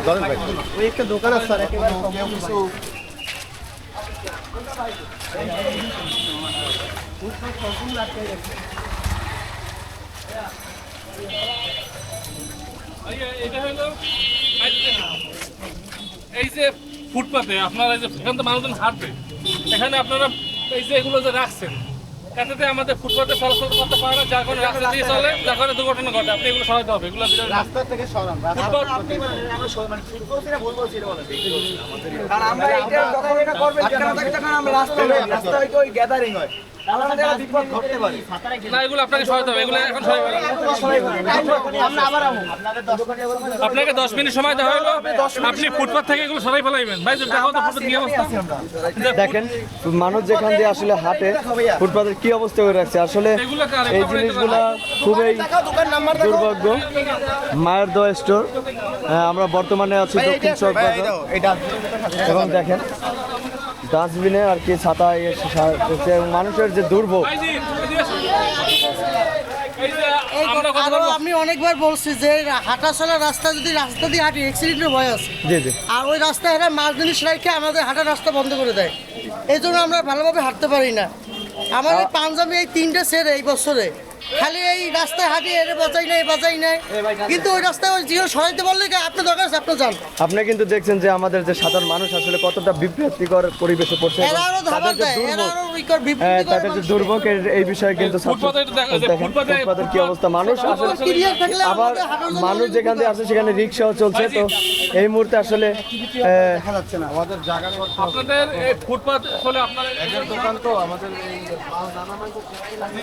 ধরেন ভাই। ওই একটা দোকান আছে স্যার একেবারে এটা হলো এই যে ফুটপাতে আপনারা এই যে এখান থেকে মানুষজন হাঁটবে এখানে আপনারা এই যে এগুলো যে রাখছেন এটাতে আমাদের ফুটপাতে চলাচল করতে পারে না যার কারণে রাস্তা দিয়ে চলে যার কারণে দুর্ঘটনা ঘটে। আপনি এগুলো সরাতে হবে এগুলো রাস্তা। থেকে সরান ফুটপাত আমরা এটা কথা এটা করবেন আমরা রাস্তা রাস্তা হয়তো ওই গ্যাদারিং হয়। না এগুলো আপনাকে সরাতে হবে এগুলো এখন সরাই আমরা আবার আমু আপনাকে দশ মিনিট সময় দেওয়া হলো। আপনি ফুটপাত থেকে এগুলো সরাই ফেলাইবেন। ভাই দেখো তো ফুটপাত কি অবস্থা? দেখেন মানুষ যেখান দিয়ে আসলে হাঁটে ফুটপাতের কি অবস্থা করে রাখছে? আসলে? এই জিনিসগুলা খুবই দুর্ভাগ্য। মায়ের দোয়া স্টোর। আমরা বর্তমানে আছি দক্ষিণ চক এবং দেখেন ডাস্টবিনে আর কি ছাতা মানুষের যে দুর্ভোগ। আমি অনেকবার বলছি যে হাঁটা চলা রাস্তা যদি রাস্তা দিয়ে হাঁটি অ্যাক্সিডেন্টের ভয় আছে। জি জি। আর ওই রাস্তায় এরা মাছ জিনিস রেখে আমাদের হাঁটার রাস্তা বন্ধ করে দেয়। এই জন্য আমরা ভালোভাবে হাঁটতে পারি না। আমার এই পাঞ্জাবি এই তিনটে সেরে এই বছরে। খালি এই রাস্তায় হাঁটি এর বাঁচাই নাই বাঁচাই নাই। কিন্তু ওই রাস্তায় ওই জিও সরাইতে পারলে কি আপনি দরকার আছে? আপনি যান। আপনি কিন্তু দেখছেন যে আমাদের যে সাধারণ মানুষ আসলে কতটা বিভ্রান্তিকর পরিবেশে পড়ছে এবং এরা আরও ধাবার তাদের যে দেয় এরা দুর্ভোগ। তাদের যে মানুষকে। দুর্ভোগ এই বিষয়ে কিন্তু ফুটপাতের কি অবস্থা? মানুষ আসলে ক্লিয়ার থাকলে আবার মানুষ যেখান দিয়ে আসে সেখানে রিক্সাও চলছে। তো এই মুহূর্তে আসলে দেখা যাচ্ছে না আমাদের জায়গা আপনাদের এই ফুটপাত আসলে আপনার দোকান তো আমাদের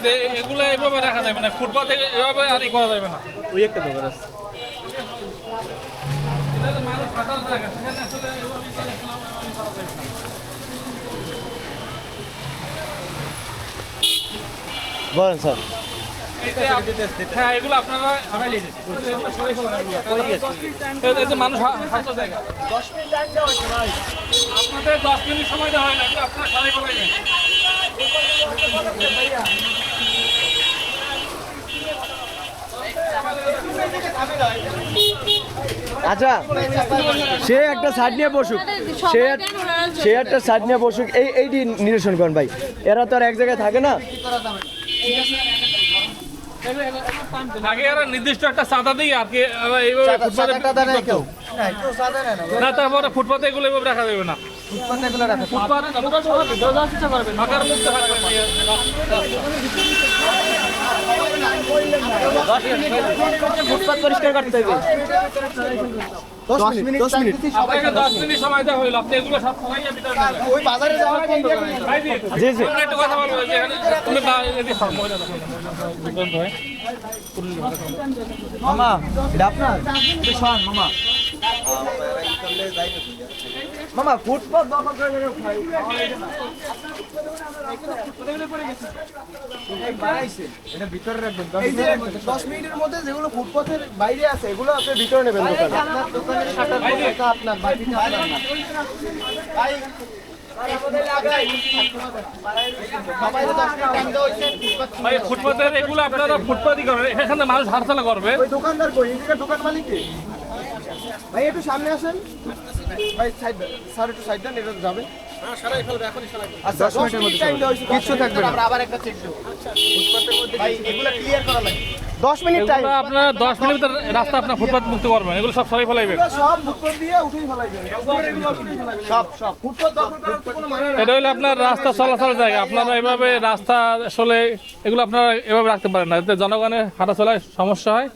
যে এগুলো এভাবে রাখা যাবে না ফুটপাতে এভাবে আর ই করা যাবে না। ওই একটা দোকান আছে। বলেন স্যার। হ্যাঁ এগুলো আপনারা মানুষ আপনাদের দশ মিনিট সময় দেওয়া হয় না আপনারা সরাই ফেলাইবেন আচ্ছা সে একটা সাইড নিয়ে বসুক। সে সে একটা সাইড নিয়ে বসুক। এই এইটি নিরসন করেন ভাই। এরা তো আর এক জায়গায় থাকে না। আগে এরা নির্দিষ্ট একটা চাঁদা দিই আর এইভাবে কেউ। না। তারপরে ফুটপাতে এগুলো এভাবে রাখা যাবে না। ফুটপাত ফাঁকার মধ্যে থাকবে ফুটপাত পরিষ্কার করতে হবে। এটা আপনার? মামা। ফুটপাত মিনিটের মধ্যে যেগুলো ফুটপাথের বাইরে আছে এগুলো আপনি ভিতরে নেবেন দোকানে এগুলো আপনারা ফুটপাতই করবেন এখানে মানুষ হাঁটাচলা করবে। দোকানদার কই? দোকান মালিক ভাই, একটু সামনে আসেন। ভাই, সাইড স্যার, একটু সাইড দেন এটা যাবে। দশ মিনিটের মধ্যে কিচ্ছু থাকবে না দশ মিনিট টাইম দশ মিনিট রাস্তা আপনার ফুটপাত মুক্ত করবেন এগুলো সব সরাই ফেলাইবেন সব ফুটপাত দিয়ে উঠেই ফেলাইবেন এগুলো উঠেই ফেলাইবেন। সব সব। ফুটপাত দখল করার তো কোনো মানে। এটা হলো আপনার রাস্তা চলাচল জায়গা। আপনারা এভাবে রাস্তা আসলে এগুলো আপনারা এভাবে রাখতে পারেন না। এতে জনগণের হাঁটা চলায় সমস্যা হয়।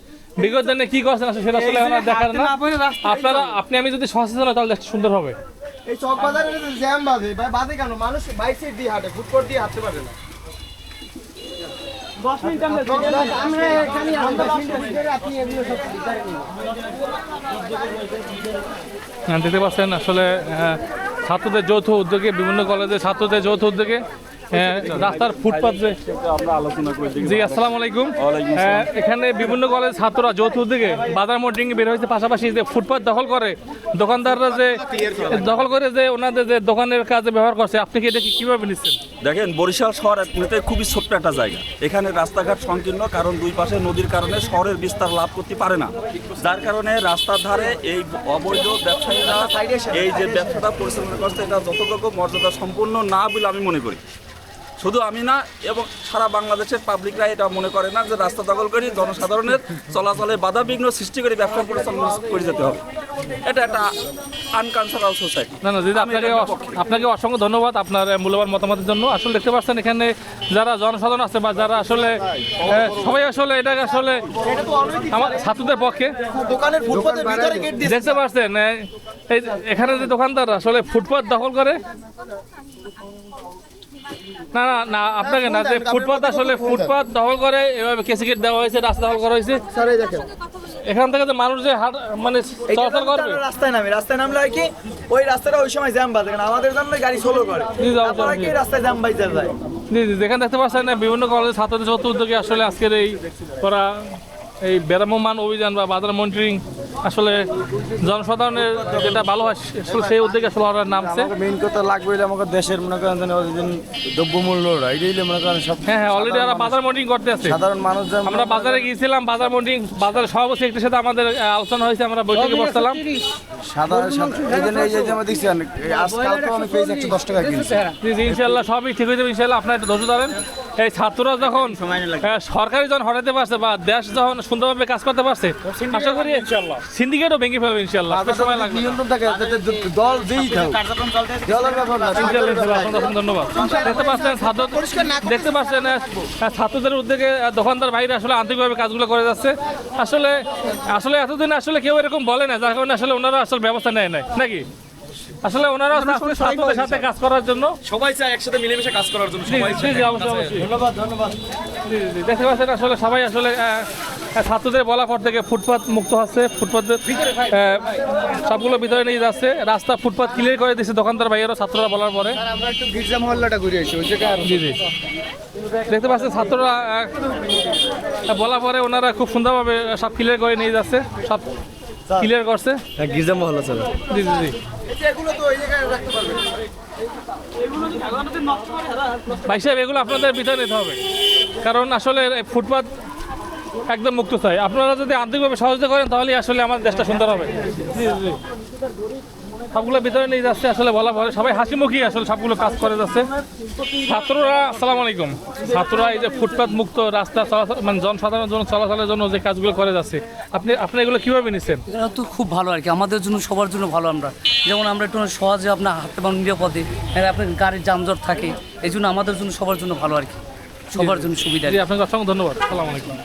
বিগত দিনে কি করছেন সেটা আসলে দেখার না। আপনারা আপনি আমি যদি সচেতন হয় তাহলে সুন্দর হবে। এই চক বাজারে জ্যাম বাঁধে ভাই বাজে কেন? মানুষ বাইক সাইড দিয়ে হাঁটে ফুটপাত দিয়ে হাঁটতে পারে না। হ্যাঁ, দেখতে পাচ্ছেন আসলে ছাত্রদের যৌথ উদ্যোগে বিভিন্ন কলেজের ছাত্রদের যৌথ উদ্যোগে রাস্তার ফুটপাত যে জি আসসালামু আলাইকুম। হ্যাঁ, এখানে বিভিন্ন কলেজ ছাত্ররা যৌথ উদ্যোগে বাজার মোটিং বের হয়েছে পাশাপাশি যে ফুটপাত দখল করে দোকানদাররা যে দখল করে যে ওনাদের যে দোকানের কাজে ব্যবহার করছে আপনি কি এটা কি কীভাবে নিচ্ছেন? দেখেন বরিশাল শহর এমনিতে খুবই ছোট্ট একটা জায়গা। এখানে রাস্তাঘাট সংকীর্ণ কারণ দুই পাশে নদীর কারণে শহরের বিস্তার লাভ করতে পারে না। যার কারণে রাস্তার ধারে এই অবৈধ ব্যবসায়ীরা এই যে ব্যবসাটা পরিচালনা করছে এটা যতটুকু মর্যাদা সম্পূর্ণ না বলে আমি মনে করি। শুধু আমি না এবং সারা বাংলাদেশের পাবলিকরা এটা মনে করে না যে রাস্তা দখল করি জনসাধারণের চলাচলে বাধা বিঘ্ন সৃষ্টি করে ব্যবসা পরিচালনা করে যেতে হবে। এটা একটা আনকালচারাল সোসাইটি না না দিদি আপনাকে আপনাকে অসংখ্য ধন্যবাদ আপনার মূল্যবান মতামতের জন্য। আসলে দেখতে পাচ্ছেন এখানে যারা জনসাধারণ আছে বা যারা আসলে সবাই আসলে এটা আসলে আমার ছাত্রদের পক্ষে। দোকানের ফুটপাতের ভিতরে গেট দিয়ে দেখতে পাচ্ছেন এখানে যে দোকানদার আসলে ফুটপাত দখল করে না না না আপনাকে না যে ফুটপাত আসলে ফুটপাত দখল করে এভাবে কেসিকেট দেওয়া হয়েছে রাস্তা দখল করা হয়েছে। এখান থেকে মানুষ যে মানে চলাচল করবে। রাস্তায় নামি রাস্তায় নামলে হয় কি ওই রাস্তাটা ওই সময় জ্যাম কারণ আমাদের জন্য গাড়ি সোলো করে। কি রাস্তায় জ্যাম বাইতে যায়? জি জি যেখানে দেখতে পাচ্ছেন না, বিভিন্ন কলেজের ছাত্রদের উদ্যোগে আসলে আজকের এই করা এই বেরামমান অভিযান বা বাজার মনিটরিং আসলে জনসাধারণের যেটা ভালো হয় আসলে সেই উদ্যোগে আসলে ওরা নামছে। মেইন কথা লাগবে আমাকে দেশের মনে করেন যেন ওই দিন দ্রব্যমূল্য এটাই হইলে মনে করেন সব হ্যাঁ হ্যাঁ অলরেডি ওরা বাজার মনিটরিং করতে আছে। সাধারণ মানুষজন আমরা বাজারে গিয়েছিলাম বাজার মনিটরিং বাজারের সভাপতি একটির সাথে আমাদের আলোচনা হয়েছে আমরা বৈঠকে বসছিলাম। সাধারণ এই জন্য এই যে আমরা দেখছি আজকাল তো আমি পেয়েছি একশো দশ টাকা কিনছি। জি জি ইনশাল্লাহ সবই ঠিক হয়ে যাবে ইনশাল্লাহ আপনার একটু ধৈর্য ধরেন। এই ছাত্ররা যখন সরকারি যখন হটাতে পারছে বা দেশ যখন সুন্দরভাবে কাজ করতে পারছে আশা করি সিন্ডিকেটও ভেঙে ফেলবে ইনশাল্লাহ সময় লাগবে নিয়ন্ত্রণ থাকে দল যেই ধন্যবাদ। দেখতে পাচ্ছেন ছাত্র দেখতে পাচ্ছেন ছাত্রদের উদ্যোগে দোকানদার ভাইরা আসলে আন্তরিকভাবে কাজগুলো করে যাচ্ছে। আসলে আসলে এতদিন আসলে কেউ এরকম বলে না যার কারণে আসলে ওনারা আসলে ব্যবস্থা নেয় নাই। নাকি? আসলে ওনারা আসলে ছাত্রদের সাথে কাজ করার জন্য। সবাই চায় একসাথে মিলেমিশে কাজ করার জন্য জি, জি, জি, অবশ্যই, অবশ্যই। জি, জি, জি। দেখতে পাচ্ছেন আসলে সবাই আসলে ছাত্রদের বলা পর থেকে ফুটপাত মুক্ত হচ্ছে। ফুটপাতের সবগুলো ভিতরে নিয়ে যাচ্ছে। রাস্তা ফুটপাত ক্লিয়ার করে দিচ্ছে দোকানদার ভাইয়েরও ছাত্ররা বলার পরে। আমরা একটু গির্জা মহল্লাটা ঘুরে ওই জায়গায় জি জি। দেখতে পাচ্ছেন ছাত্ররা বলার পরে ওনারা খুব সুন্দরভাবে সব ক্লিয়ার করে নিয়ে যাচ্ছে। সব ক্লিয়ার করছে? গির্জা মহল আছে জি জি জি। ভাই সাহেব এগুলো আপনাদের ভিতরে নিতে হবে। কারণ আসলে এই ফুটপাত একদম মুক্ত চাই। আপনারা যদি আন্তরিকভাবে সহযোগিতা করেন তাহলেই আসলে আমাদের দেশটা সুন্দর হবে। জি জি সবগুলো ভিতরে নিয়ে যাচ্ছে আসলে বলা পরে সবাই হাসি মুখী আসলে সবগুলো কাজ করে যাচ্ছে। ছাত্ররা আসসালামু আলাইকুম। ছাত্ররা এই যে ফুটপাত মুক্ত রাস্তা চলাচল মানে জনসাধারণের জন্য চলাচলের জন্য যে কাজগুলো করে যাচ্ছে আপনি আপনি এগুলো কীভাবে নিচ্ছেন? এটা তো খুব ভালো আর কি। আমাদের জন্য সবার জন্য ভালো আমরা। যেমন আমরা একটু সহজে আপনার হাঁটতে পারেন নিরাপদে আপনার গাড়ির যানজট থাকে এই জন্য আমাদের জন্য সবার জন্য ভালো আর কি। সবার জন্য সুবিধা। আপনাকে অসংখ্য ধন্যবাদ। আসসালামু আলাইকুম।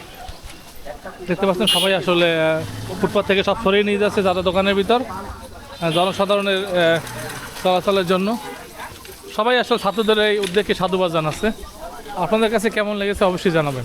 দেখতে পাচ্ছেন সবাই আসলে ফুটপাথ থেকে সব সরিয়ে নিয়ে যাচ্ছে যারা দোকানের ভিতর জনসাধারণের চলাচলের জন্য। সবাই আসলে ছাত্রদের এই উদ্যোগকে সাধুবাদ জানাচ্ছে। আপনাদের কাছে কেমন লেগেছে অবশ্যই জানাবেন।